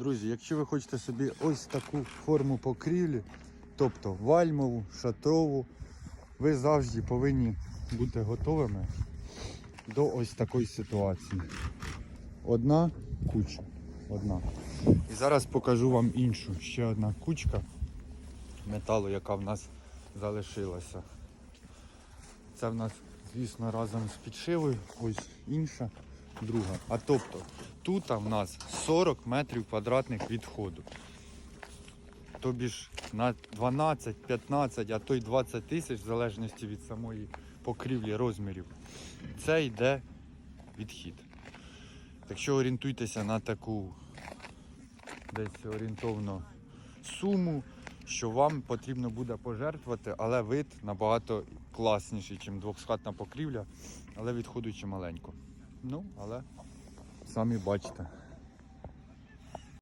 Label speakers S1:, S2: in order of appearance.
S1: Друзі, якщо ви хочете собі ось таку форму покрівлі, тобто вальмову, шатрову, ви завжди повинні бути готовими до ось такої ситуації. Одна куча. Одна. І зараз покажу вам іншу. Ще одна кучка металу, яка в нас залишилася. Це в нас, звісно, разом з підшивою, ось інша, друга. А тобто тут в нас 40 метрів квадратних відходу. Тобі ж на 12, 15, а то й 20 тисяч, в залежності від самої покрівлі розмірів, це йде відхід. Так що орієнтуйтеся на таку десь орієнтовно суму, що вам потрібно буде пожертвувати, але вид набагато класніший, ніж двохсхатна покрівля, але відходу маленько. Ну, але самі бачите.